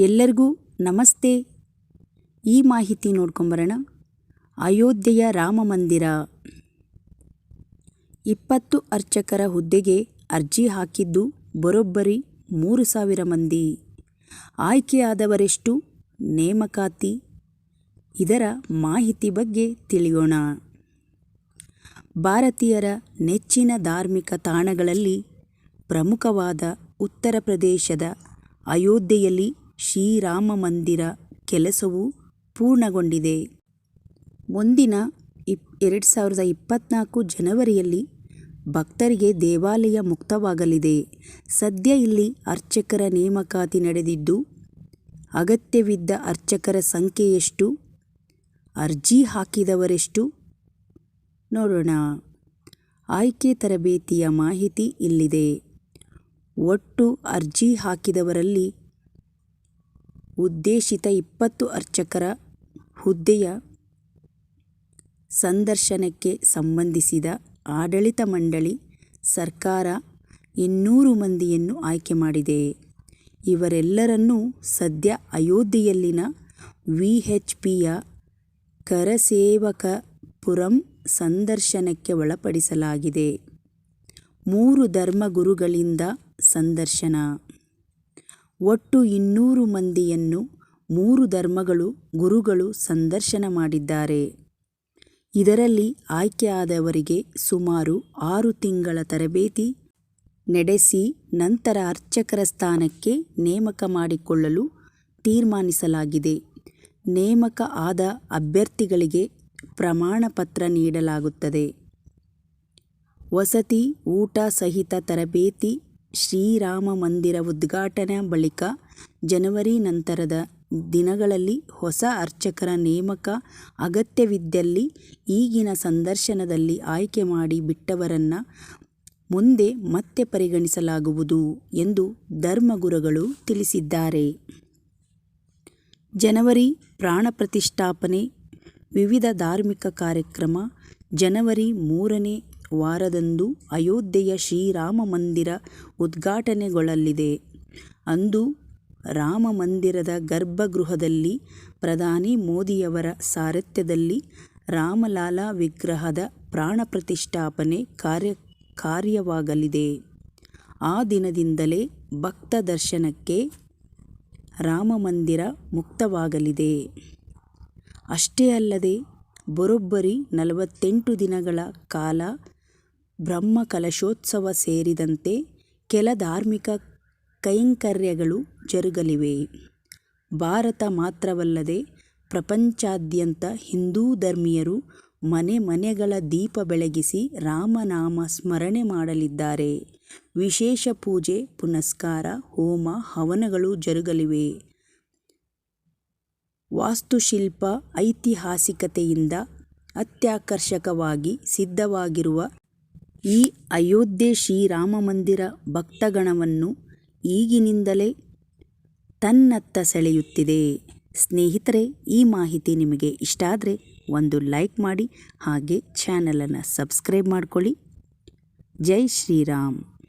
ಎಲ್ಲರಿಗೂ ನಮಸ್ತೆ. ಈ ಮಾಹಿತಿ ನೋಡ್ಕೊಂಬರೋಣ. ಅಯೋಧ್ಯೆಯ ರಾಮ ಮಂದಿರ. ಇಪ್ಪತ್ತು ಅರ್ಚಕರ ಹುದ್ದೆಗೆ ಅರ್ಜಿ ಹಾಕಿದ್ದು ಬರೋಬ್ಬರಿ ಮೂರು ಸಾವಿರ ಮಂದಿ. ಆಯ್ಕೆಯಾದವರೆಷ್ಟು? ನೇಮಕಾತಿ? ಇದರ ಮಾಹಿತಿ ಬಗ್ಗೆ ತಿಳಿಯೋಣ. ಭಾರತೀಯರ ನೆಚ್ಚಿನ ಧಾರ್ಮಿಕ ತಾಣಗಳಲ್ಲಿ ಪ್ರಮುಖವಾದ ಉತ್ತರ ಪ್ರದೇಶದ ಅಯೋಧ್ಯೆಯಲ್ಲಿ ಶ್ರೀರಾಮ ಮಂದಿರ ಕೆಲಸವು ಪೂರ್ಣಗೊಂಡಿದೆ. ಮುಂದಿನ ಇಪ್, ಎರಡು ಸಾವಿರದ ಇಪ್ಪತ್ತ್ನಾಲ್ಕು ಜನವರಿಯಲ್ಲಿ ಭಕ್ತರಿಗೆ ದೇವಾಲಯ ಮುಕ್ತವಾಗಲಿದೆ. ಸದ್ಯ ಇಲ್ಲಿ ಅರ್ಚಕರ ನೇಮಕಾತಿ ನಡೆದಿದ್ದು, ಅಗತ್ಯವಿದ್ದ ಅರ್ಚಕರ ಸಂಖ್ಯೆ ಎಷ್ಟು ಅರ್ಜಿ ಹಾಕಿದವರೆಷ್ಟು? ನೋಡೋಣ. ಆಯ್ಕೆ ತರಬೇತಿಯ ಮಾಹಿತಿ ಇಲ್ಲಿದೆ. ಒಟ್ಟು ಅರ್ಜಿ ಹಾಕಿದವರಲ್ಲಿ ಉದ್ದೇಶಿತ ಇಪ್ಪತ್ತು ಅರ್ಚಕರ ಹುದ್ದೆಯ ಸಂದರ್ಶನಕ್ಕೆ ಸಂಬಂಧಿಸಿದ ಆಡಳಿತ ಮಂಡಳಿ ಸರ್ಕಾರ ಇನ್ನೂರು ಮಂದಿಯನ್ನು ಆಯ್ಕೆ ಮಾಡಿದೆ. ಇವರೆಲ್ಲರನ್ನೂ ಸದ್ಯ ಅಯೋಧ್ಯೆಯಲ್ಲಿನ ವಿ ಹೆಚ್ ಪಿಯ ಕರಸೇವಕಪುರಂ ಸಂದರ್ಶನಕ್ಕೆ ಒಳಪಡಿಸಲಾಗಿದೆ. ಮೂರು ಧರ್ಮಗುರುಗಳಿಂದ ಸಂದರ್ಶನ ಒಟ್ಟು ಇನ್ನೂರು ಮಂದಿಯನ್ನು ಮೂರು ಧರ್ಮಗಳು, ಗುರುಗಳು ಸಂದರ್ಶನ ಮಾಡಿದ್ದಾರೆ. ಇದರಲ್ಲಿ ಆಯ್ಕೆಯಾದವರಿಗೆ ಸುಮಾರು ಆರು ತಿಂಗಳ ತರಬೇತಿ ನಡೆಸಿ ನಂತರ ಅರ್ಚಕರ ಸ್ಥಾನಕ್ಕೆ ನೇಮಕ ಮಾಡಿಕೊಳ್ಳಲು ತೀರ್ಮಾನಿಸಲಾಗಿದೆ. ನೇಮಕ ಆದ ಅಭ್ಯರ್ಥಿಗಳಿಗೆ ಪ್ರಮಾಣ ಪತ್ರ ನೀಡಲಾಗುತ್ತದೆ. ವಸತಿ, ಊಟ ಸಹಿತ ತರಬೇತಿ ಶ್ರೀರಾಮ ಮಂದಿರ ಉದ್ಘಾಟನೆ ಬಳಿಕ ಜನವರಿ ನಂತರದ ದಿನಗಳಲ್ಲಿ ಹೊಸ ಅರ್ಚಕರ ನೇಮಕ ಅಗತ್ಯವಿದ್ದಲ್ಲಿ ಈಗಿನ ಸಂದರ್ಶನದಲ್ಲಿ ಆಯ್ಕೆ ಮಾಡಿ ಬಿಟ್ಟವರನ್ನು ಮುಂದೆ ಮತ್ತೆ ಪರಿಗಣಿಸಲಾಗುವುದು ಎಂದು ಧರ್ಮಗುರುಗಳು ತಿಳಿಸಿದ್ದಾರೆ. ಜನವರಿ ಪ್ರಾಣ ಪ್ರತಿಷ್ಠಾಪನೆ, ವಿವಿಧ ಧಾರ್ಮಿಕ ಕಾರ್ಯಕ್ರಮ, ಜನವರಿ ಮೂರನೇ ವಾರದಂದು ಅಯೋಧ್ಯೆಯ ಶ್ರೀರಾಮ ಮಂದಿರ ಉದ್ಘಾಟನೆಗೊಳ್ಳಲಿದೆ. ಅಂದು ರಾಮ ಮಂದಿರದ ಗರ್ಭಗೃಹದಲ್ಲಿ ಪ್ರಧಾನಿ ಮೋದಿಯವರ ಸಾರಥ್ಯದಲ್ಲಿ ರಾಮಲಾಲಾ ವಿಗ್ರಹದ ಪ್ರಾಣ ಪ್ರತಿಷ್ಠಾಪನೆ ಕಾರ್ಯ, ಕಾರ್ಯವಾಗಲಿದೆ. ಆ ದಿನದಿಂದಲೇ ಭಕ್ತ ದರ್ಶನಕ್ಕೆ ರಾಮ ಮಂದಿರ ಮುಕ್ತವಾಗಲಿದೆ. ಅಷ್ಟೇ ಅಲ್ಲದೆ ಬರೋಬ್ಬರಿ ನಲವತ್ತೆಂಟು ದಿನಗಳ ಕಾಲ ಬ್ರಹ್ಮಕಲಶೋತ್ಸವ ಸೇರಿದಂತೆ ಕೆಲ ಧಾರ್ಮಿಕ ಕೈಂಕರ್ಯಗಳು ಜರುಗಲಿವೆ. ಭಾರತ ಮಾತ್ರವಲ್ಲದೆ ಪ್ರಪಂಚಾದ್ಯಂತ ಹಿಂದೂ ಧರ್ಮೀಯರು ಮನೆ ಮನೆಗಳ ದೀಪ ಬೆಳಗಿಸಿ ರಾಮನಾಮ ಸ್ಮರಣೆ ಮಾಡಲಿದ್ದಾರೆ. ವಿಶೇಷ ಪೂಜೆ, ಪುನಸ್ಕಾರ, ಹೋಮ, ಹವನಗಳು ಜರುಗಲಿವೆ. ವಾಸ್ತುಶಿಲ್ಪ ಐತಿಹಾಸಿಕತೆಯಿಂದ ಅತ್ಯಾಕರ್ಷಕವಾಗಿ ಸಿದ್ಧವಾಗಿರುವ ಈ ಅಯೋಧ್ಯೆ ಶ್ರೀರಾಮಮಂದಿರ ಭಕ್ತಗಣವನ್ನು ಈಗಿನಿಂದಲೇ ತನ್ನತ್ತ ಸೆಳೆಯುತ್ತಿದೆ. ಸ್ನೇಹಿತರೆ, ಈ ಮಾಹಿತಿ ನಿಮಗೆ ಇಷ್ಟ ಆದರೆ ಒಂದು ಲೈಕ್ ಮಾಡಿ ಹಾಗೆ ಚಾನಲನ್ನು ಸಬ್ಸ್ಕ್ರೈಬ್ ಮಾಡ್ಕೊಳ್ಳಿ. ಜೈ ಶ್ರೀರಾಮ್.